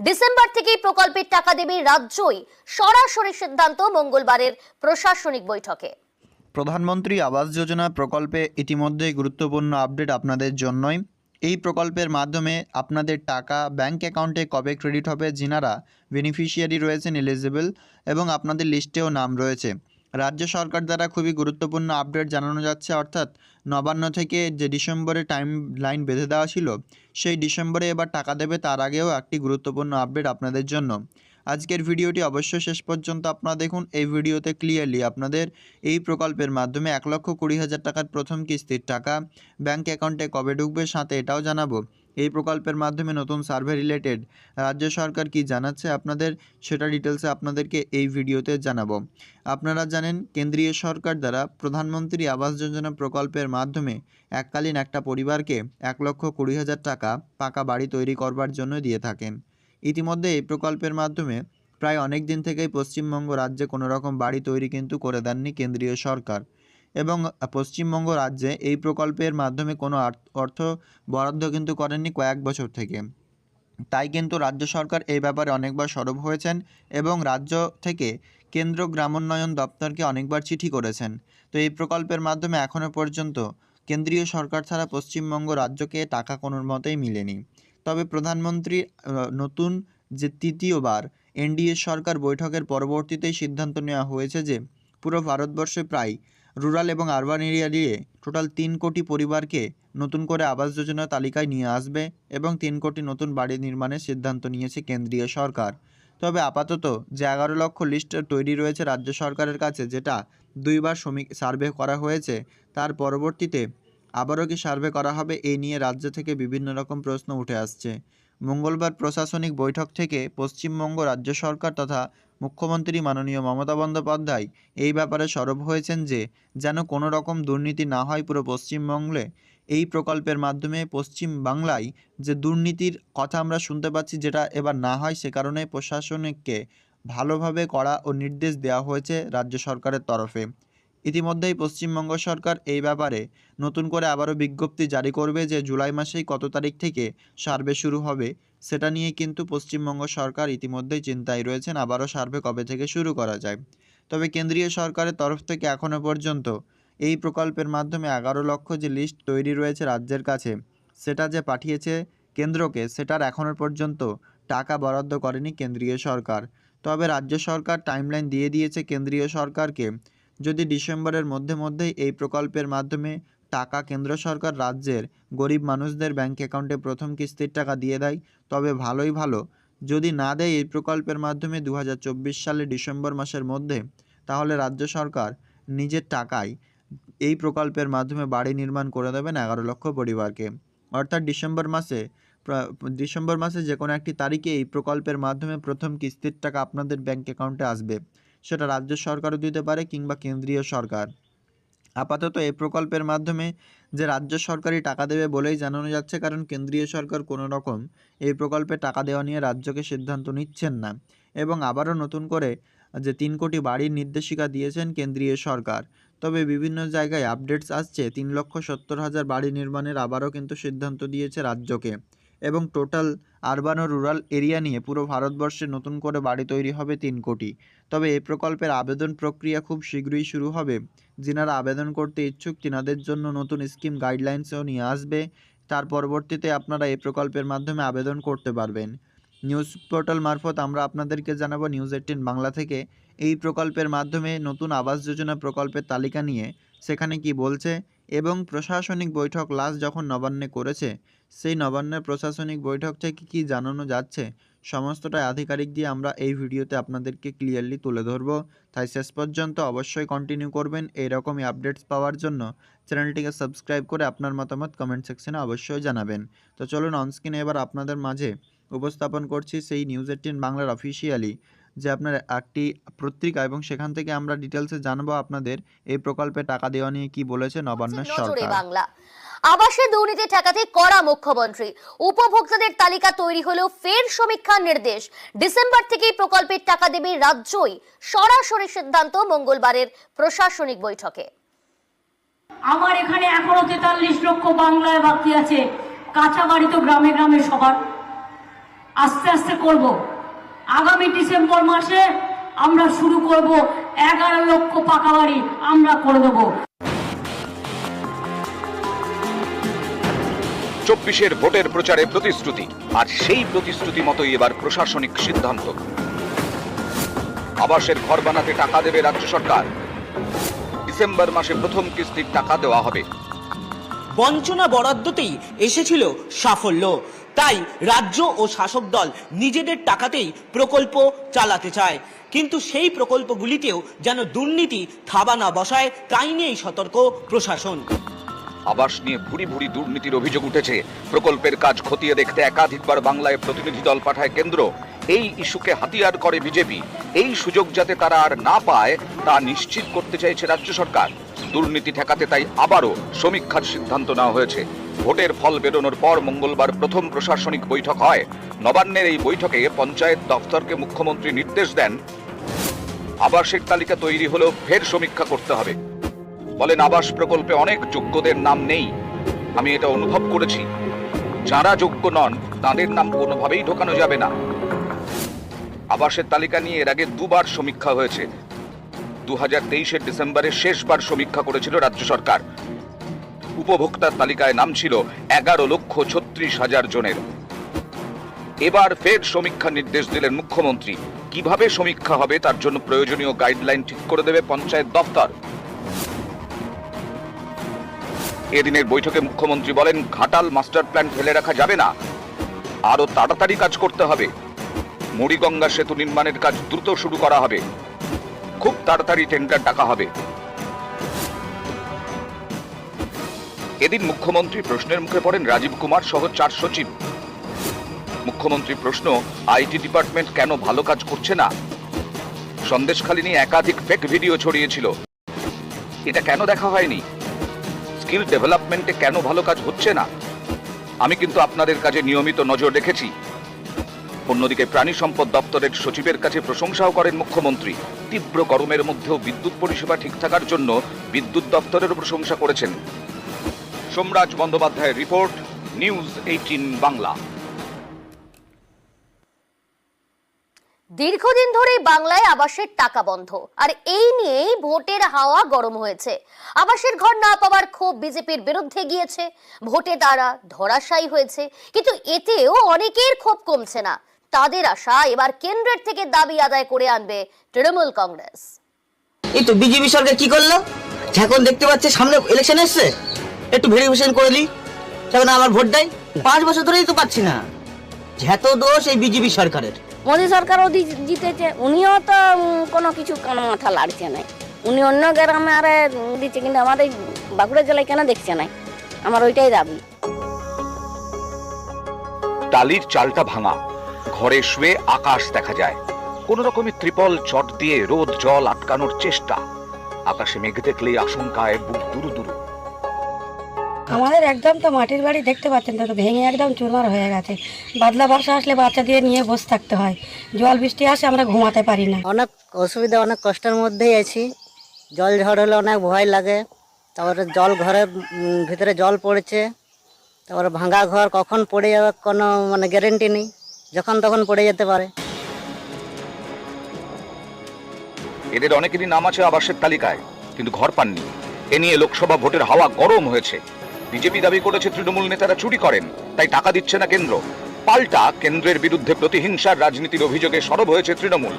December থেকেই প্রকল্পের টাকা দেবে রাজ্যই। সরাসরি সিদ্ধান্ত মঙ্গলবারের প্রশাসনিক বৈঠকে। প্রধানমন্ত্রী আবাস যোজনা প্রকল্পে ইতিমধ্যেই গুরুত্বপূর্ণ আপডেট আপনাদের জন্যই। এই প্রকল্পের মাধ্যমে আপনাদের টাকা ব্যাংক অ্যাকাউন্টে কবে ক্রেডিট হবে যিনারা বেনিফিশিয়ারি রয়েছেন এলিজিবল এবং আপনাদের লিস্টেও নাম রয়েছে। রাজ্য সরকার দ্বারা খুবই গুরুত্বপূর্ণ আপডেট জানানো যাচ্ছে, অর্থাৎ নবান্ন থেকে যে ডিসেম্বরে টাইম লাইন বেঁধে দেওয়া ছিল, সেই ডিসেম্বরে এবার টাকা দেবে তার আগেও একটি গুরুত্বপূর্ণ আপডেট আপনাদের জন্য। আজকের ভিডিওটি অবশ্যই শেষ পর্যন্ত আপনারা দেখুন, এই ভিডিওতে ক্লিয়ারলি আপনাদের এই প্রকল্পের মাধ্যমে এক লক্ষ কুড়ি হাজার টাকার প্রথম কিস্তির টাকা ব্যাংক অ্যাকাউন্টে কবে ঢুকবে সাথে এটাও জানাব। এই প্রকল্পের মাধ্যমে নতুন সার্ভে রিলেটেড রাজ্য সরকার কি জানাচ্ছে আপনাদের সেটা ডিটেলসে আপনাদেরকে এই ভিডিওতে জানাব। আপনারা জানেন, কেন্দ্রীয় সরকার দ্বারা প্রধানমন্ত্রী আবাস যোজনা প্রকল্পের মাধ্যমে এককালীন একটা পরিবারকে এক লক্ষ কুড়ি হাজার টাকা পাকা বাড়ি তৈরি করবার জন্য দিয়ে থাকেন। ইতিমধ্যে এই প্রকল্পের মাধ্যমে প্রায় অনেক দিন থেকেই পশ্চিমবঙ্গ রাজ্যে কোনো রকম বাড়ি তৈরি কিন্তু করে দেননি কেন্দ্রীয় সরকার। এবং পশ্চিমবঙ্গ রাজ্যে এই প্রকল্পের মাধ্যমে কোনো অর্থ বরাদ্দ কিন্তু করেননি কয়েক বছর থেকে। তাই কিন্তু রাজ্য সরকার এই ব্যাপারে অনেকবার সরব হয়েছেন এবং রাজ্য থেকে কেন্দ্র গ্রামোন্নয়ন দপ্তরকে অনেকবার চিঠি করেছেন। তো এই প্রকল্পের মাধ্যমে এখনও পর্যন্ত কেন্দ্রীয় সরকার ছাড়া পশ্চিমবঙ্গ রাজ্যকে টাকা কোনো মতেই মিলেনি। তবে প্রধানমন্ত্রী নতুন যে তৃতীয়বার এনডিএ সরকার বৈঠকের পরবর্তীতেই সিদ্ধান্ত নেওয়া হয়েছে যে পুরো ভারতবর্ষে প্রায় রুরাল এবং আরবান এরিয়া দিয়ে টোটাল তিন কোটি পরিবারকে নতুন করে আবাস যোজনার তালিকায় নিয়ে আসবে এবং তিন কোটি নতুন বাড়ি নির্মাণের সিদ্ধান্ত নিয়েছে কেন্দ্রীয় সরকার। তবে আপাতত যে এগারো লক্ষ লিস্ট তৈরি রয়েছে রাজ্য সরকারের কাছে, যেটা দুইবার সমী সার্ভে করা হয়েছে, তার পরবর্তীতে আবারও কি সার্ভে করা হবে এই নিয়ে রাজ্য থেকে বিভিন্ন রকম প্রশ্ন উঠে আসছে। মঙ্গলবার প্রশাসনিক বৈঠক থেকে পশ্চিমবঙ্গ রাজ্য সরকার তথা মুখ্যমন্ত্রী মাননীয় মমতা বন্দ্যোপাধ্যায় এই ব্যাপারে সরব হয়েছেন যে, যেন কোনো রকম দুর্নীতি না হয় পুরো পশ্চিমবঙ্গে। এই প্রকল্পের মাধ্যমে পশ্চিম বাংলায় যে দুর্নীতির কথা আমরা শুনতে পাচ্ছি যেটা এবার না হয় সে কারণে প্রশাসনিককে ভালোভাবে করা ও নির্দেশ দেওয়া হয়েছে রাজ্য সরকারের তরফে। ইতিমধ্যেই পশ্চিমবঙ্গ সরকার এই ব্যাপারে নতুন করে আবারও বিজ্ঞপ্তি জারি করবে যে জুলাই মাসেই কত তারিখ থেকে সার্ভে শুরু হবে, সেটা নিয়ে কিন্তু পশ্চিমবঙ্গ সরকার ইতিমধ্যেই চিন্তায় রয়েছেন আবারও সার্ভে কবে থেকে শুরু করা যায়। তবে কেন্দ্রীয় সরকারের তরফ থেকে এখনও পর্যন্ত এই প্রকল্পের মাধ্যমে এগারো লক্ষ যে লিস্ট তৈরি রয়েছে রাজ্যের কাছে, সেটা যে পাঠিয়েছে কেন্দ্রকে, সেটার এখনও পর্যন্ত টাকা বরাদ্দ করেনি কেন্দ্রীয় সরকার। তবে রাজ্য সরকার টাইমলাইন দিয়ে দিয়েছে কেন্দ্রীয় সরকারকে যদি ডিসেম্বরের মধ্যে মধ্যেই এই প্রকল্পের মাধ্যমে টাকা কেন্দ্র সরকার রাজ্যের গরিব মানুষদের ব্যাংক অ্যাকাউন্টে প্রথম কিস্তির টাকা দিয়ে দেয়, তবে ভালোই ভালো। যদি না দেয় এই প্রকল্পের মাধ্যমে দু হাজার চব্বিশ সালে ডিসেম্বর মাসের মধ্যে, তাহলে রাজ্য সরকার নিজের টাকায় এই প্রকল্পের মাধ্যমে বাড়ি নির্মাণ করে দেবেন এগারো লক্ষ পরিবারকে। অর্থাৎ ডিসেম্বর মাসে ডিসেম্বর মাসে যে কোনো একটি তারিখে এই প্রকল্পের মাধ্যমে প্রথম কিস্তির টাকা আপনাদের ব্যাংক অ্যাকাউন্টে আসবে। সেটা রাজ্য সরকারও দিতে পারে কিংবা কেন্দ্রীয় সরকার। আপাতত এই প্রকল্পের মাধ্যমে যে রাজ্য সরকারই টাকা দেবে বলেই জানানো যাচ্ছে, কারণ কেন্দ্রীয় সরকার কোনো রকম এই প্রকল্পে টাকা দেওয়া নিয়ে রাজ্যকে সিদ্ধান্ত নিচ্ছেন না। এবং আবারও নতুন করে যে তিন কোটি বাড়ির নির্দেশিকা দিয়েছেন কেন্দ্রীয় সরকার, তবে বিভিন্ন জায়গায় আপডেটস আসছে। তিন লক্ষ সত্তর হাজার বাড়ি নির্মাণের আবারও কিন্তু সিদ্ধান্ত দিয়েছে রাজ্যকে। এবং টোটাল আরবান ও রুরাল এরিয়া নিয়ে পুরো ভারতবর্ষে নতুন করে বাড়ি তৈরি হবে তিন কোটি। তবে এই প্রকল্পের আবেদন প্রক্রিয়া খুব শীঘ্রই শুরু হবে। যিনারা আবেদন করতে ইচ্ছুক, তিনাদের জন্য নতুন স্কিম গাইডলাইন্সও নিয়ে আসবে। তার পরবর্তীতে আপনারা এই প্রকল্পের মাধ্যমে আবেদন করতে পারবেন। নিউজ পোর্টাল মারফত আমরা আপনাদেরকে জানাব নিউজ এইটিন বাংলা থেকে। এই প্রকল্পের মাধ্যমে নতুন আবাস যোজনা প্রকল্পের তালিকা নিয়ে সেখানে কি বলছে এবং প্রশাসনিক বৈঠক লাস্ট যখন নবান্নে করেছে সেই নবান্নের প্রশাসনিক বৈঠক থেকে কি জানানো যাচ্ছে? সমস্তটাই আধিকারিক দিয়ে আমরা এই ভিডিওতে আপনাদেরকে ক্লিয়ারলি তুলে ধরবো। তাই শেষ পর্যন্ত অবশ্যই কন্টিনিউ করবেন এইরকমই আপডেটস পাওয়ার জন্য। চ্যানেলটিকে সাবস্ক্রাইব করে আপনার মতামত কমেন্ট সেকশনে অবশ্যই জানাবেন। তো চলুন অনস্ক্রিনে এবার আপনাদের মাঝে উপস্থাপন করছি সেই নিউজ এইটিন বাংলার অফিসিয়ালি যে আপনার একটি পত্রিকা এবং সেখান থেকে আমরা ডিটেলসে জানব আপনাদের এই প্রকল্পে টাকা দেওয়া নিয়ে কি বলেছে নবান্নের নজরে সরকার। বাংলা। আবাসে দুর্নীতি ঠেকাতে করা মুখ্যমন্ত্রী। উপভোক্তাদের তালিকা তৈরি হলেও ফের সমীক্ষার নির্দেশ। ডিসেম্বর থেকেই প্রকল্পের টাকা দেবে রাজ্যই, সরাসরি সিদ্ধান্ত মঙ্গলবারের প্রশাসনিক বৈঠকে। আমার এখানে এখনও তেতাল্লিশ লক্ষ বাংলায় বাকি আছে। কাঁচা বাড়ি তো গ্রামে গ্রামে সবার। আস্তে আস্তে করব। আগামী ডিসেম্বর মাসে আমরা শুরু করব এগারো লক্ষ পাকা বাড়ি। আমরা করে দেবো। চব্বিশের ভোটের প্রচারে প্রতিশ্রুতি। আর সেই প্রতিশ্রুতি মতোই এবার প্রশাসনিক সিদ্ধান্ত। আবাসের ঘর বানাতে টাকা দেবে রাজ্য সরকার। ডিসেম্বর মাসে প্রথম কিস্তির টাকা দেওয়া হবে। বঞ্চনা বরাদ্দতেই এসেছিল সাফল্য। তাই রাজ্য ও শাসক দল নিজেদের টাকাতেই প্রকল্প চালাতে চায়। কিন্তু সেই প্রকল্পগুলিতেও যেন দুর্নীতি থাবা না বসায়, তাই নিয়েই সতর্ক প্রশাসন। আবাস নিয়ে ভুরি ভুরি দুর্নীতির অভিযোগ উঠেছে। প্রকল্পের কাজ খতিয়ে দেখতে একাধিকবার বাংলায় প্রতিনিধি দল পাঠায় কেন্দ্র। এই ইস্যুকে হাতিয়ার করে বিজেপি। এই সুযোগ যাতে তারা আর না পায়, তা নিশ্চিত করতে চাইছে রাজ্য সরকার। দুর্নীতি ঠেকাতে তাই আবারও সমীক্ষার সিদ্ধান্ত নেওয়া হয়েছে। ভোটের ফল বেরোনোর পর মঙ্গলবার প্রথম প্রশাসনিক বৈঠক হয়। নবান্নের এই বৈঠকে পঞ্চায়েত দফতরকে মুখ্যমন্ত্রী নির্দেশ দেন। আবাসের তালিকা তৈরি হলেও ফের সমীক্ষা করতে হবে। বলেন আবাস প্রকল্পে অনেক যোগ্যদের নাম নেই। আমি এটা অনুভব করেছি। যারা যোগ্য নন, তাদের নাম কোনোভাবেই ঢোকানো যাবে না। আবাসের তালিকা নিয়ে এর আগে দুবার সমীক্ষা হয়েছে। দু হাজার তেইশের ডিসেম্বরে শেষবার সমীক্ষা করেছিল রাজ্য সরকার। উপভোক্তার তালিকায় নাম ছিল এগারো লক্ষ ছত্রিশ হাজার জনের। এবার ফের সমীক্ষা নির্দেশ দিলেন মুখ্যমন্ত্রী। কীভাবে সমীক্ষা হবে তার জন্য প্রয়োজনীয় গাইডলাইন ঠিক করে দেবে পঞ্চায়েত দপ্তর? এদিনের বৈঠকে মুখ্যমন্ত্রী বলেন, ঘাটাল মাস্টার প্ল্যান ফেলে রাখা যাবে না। আরও তাড়াতাড়ি কাজ করতে হবে। মুড়িগঙ্গা সেতু নির্মাণের কাজ দ্রুত শুরু করা হবে। খুব তাড়াতাড়ি টেন্ডার ডাকা হবে। এদিন মুখ্যমন্ত্রী প্রশ্নের মুখে পড়েন, রাজীব কুমার সহ চার সচিব। মুখ্যমন্ত্রী প্রশ্ন, আইটি ডিপার্টমেন্ট কেন ভালো কাজ করছে না? সন্দেশখালী নিয়ে একাধিক ফেক ভিডিও ছড়িয়েছিল। এটা কেন দেখা হয়নি? স্কিল ডেভেলপমেন্টে কেন ভালো কাজ হচ্ছে না? আমি কিন্তু আপনাদের কাজে নিয়মিত নজর রেখেছি। অন্যদিকে প্রাণী সম্পদ দপ্তরের সচিবের কাছে প্রশংসাও করেন মুখ্যমন্ত্রী। তীব্র গরমের মধ্যেও বিদ্যুৎ পরিষেবা ঠিক থাকার জন্য বিদ্যুৎ দপ্তরেরও প্রশংসা করেছেন। সোমরাজ বন্দ্যোপাধ্যায়ের রিপোর্ট, নিউজ এইটিন বাংলা। দীর্ঘদিন ধরেই বাংলায় আবাসের টাকা বন্ধ। আর এই নিয়েই ভোটের হাওয়া গরম হয়েছে। আবাসের ঘর না পাওয়ার ক্ষোভ বিজেপির বিরুদ্ধে গিয়েছে। ভোটে তারা ধরাশায়ী হয়েছে। কিন্তু এতেও অনেকের ক্ষোভ কমছে না। তাদের আশা এবার কেন্দ্রের থেকে দাবি আদায় করে আনবে তৃণমূল কংগ্রেস। এই তো বিজেপি সরকার কি করল? এখন দেখতে পাচ্ছে সামনে ইলেকশন এসছে, একটু ভেরিফিকেশন করে দিই। তখন আমার ভোট দেয়, পাঁচ বছর ধরেই তো পাচ্ছি না। যত দোষ এই বিজেপি সরকারের। মোদী সরকারও জিতেছে উনিও তো কোনো কিছু কোনো মাথা লাড়ছে না উনি অন্য গ্রামে আরে দিচ্ছে কিন্তু আমাদের বাঁকুড়া জেলায় কেন দেখছে না আমার ওইটাই দাবি টালির চালটা ভাঙা ঘরে শুয়ে আকাশ দেখা যায় কোন রকমের ত্রিপল চট দিয়ে রোদ জল আটকানোর চেষ্টা আকাশে মেঘ দেখলেই আশঙ্কায় বুক দুরু দুরু আমাদের একদম তো মাটির বাড়ি দেখতে পাচ্ছেন তো ভেঙে একদম চুরমার হয়ে গেছে। বাদলা বর্ষা আসলে বাচ্চা দিয়ে নিয়ে বসে থাকতে হয়। জল বৃষ্টি আসে আমরা ঘুমাতে পারি না। অনেক অসুবিধা অনেক কষ্টের মধ্যেই আছি। জল ঝড় হলে অনেক ভয় লাগে। তারপরে জল ঘরের ভিতরে জল পড়েছে। তারপরে ভাঙা ঘর কখন পড়ে যাবে কোনো মানে গ্যারেন্টি নেই। যখন তখন পড়ে যেতে পারে। এদের অনেকেরই নাম আছে আবাসের তালিকায় কিন্তু ঘর পাননি। এ নিয়ে লোকসভা ভোটের হাওয়া গরম হয়েছে। বিজেপি দাবি করেছে তৃণমূল নেতারা চুরি করেন, তাই টাকা দিচ্ছে না কেন্দ্র। পাল্টা কেন্দ্রের বিরুদ্ধে প্রতিহিংসার রাজনীতির অভিযোগে সরব হয়েছে তৃণমূল।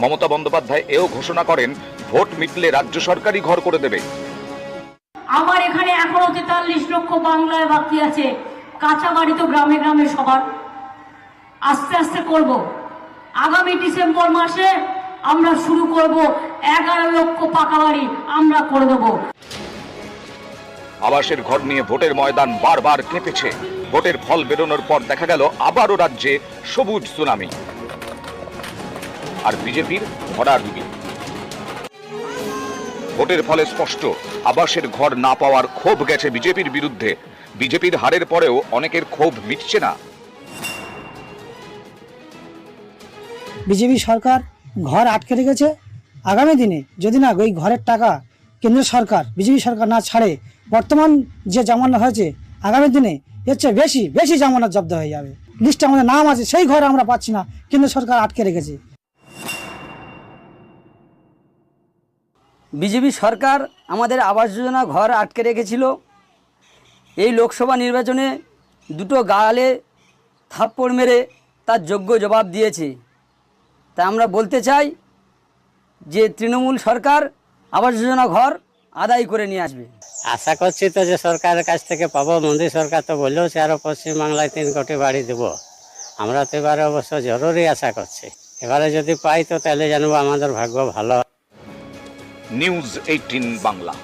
মমতা বন্দ্যোপাধ্যায় এও ঘোষণা করেন, ভোট মিটলে রাজ্য সরকারই ঘর করে দেবে। আমার এখানে এখনও তেতাল্লিশ লক্ষ বাংলায় বাকি আছে, কাঁচা বাড়ি তো গ্রামে গ্রামে সবার। আস্তে আস্তে করব। আগামী ডিসেম্বর মাসে আমরা শুরু করব, এগারো লক্ষ পাকা বাড়ি আমরা করে দেবো। আবাসের ঘর নিয়ে ভোটের ময়দান বারবার কেঁপেছে। ভোটের ফল বেরোনোর পর দেখা গেল আবারও রাজ্যে সবুজ সুনামি। আর বিজেপির ভরাডুবি ভোটের ফলে স্পষ্ট, আবাসের ঘর না পাওয়ার ক্ষোভ গেছে বিজেপির বিরুদ্ধে। বিজেপির হারের পরেও অনেকের ক্ষোভ মিটছে না। বিজেপি সরকার ঘর আটকে রেখেছে? আগামী দিনে যদি না ওই ঘরের টাকা কেন্দ্র সরকার, বিজেপি সরকার না ছাড়ে বর্তমান যে জামানত হয়েছে, আগামী দিনে চেয়ে বেশি বেশি জামানত জব্দ হয়ে যাবে। লিস্টে আমাদের নাম আছে, সেই ঘর আমরা পাচ্ছি না কেন্দ্র সরকার আটকে রেখেছে। বিজেপি সরকার আমাদের আবাস যোজনা ঘর আটকে রেখেছিল। এই লোকসভা নির্বাচনে দুটো গালে থাপ্পড় মেরে তার যোগ্য জবাব দিয়েছে। তা আমরা বলতে চাই যে তৃণমূল সরকার আবাস যোজনা ঘর আদায় করে নিয়ে আসবে। আশা করছি তো যে সরকারের কাছ থেকে পাবো। মোদী সরকার তো বললেও সে আরও পশ্চিমবাংলায় তিন কোটি বাড়ি দেব। আমরা তো এবারে অবশ্য জরুরি আশা করছি। এবারে যদি পাই তো তাহলে জানব আমাদের ভাগ্য ভালো। News eighteen Bangla.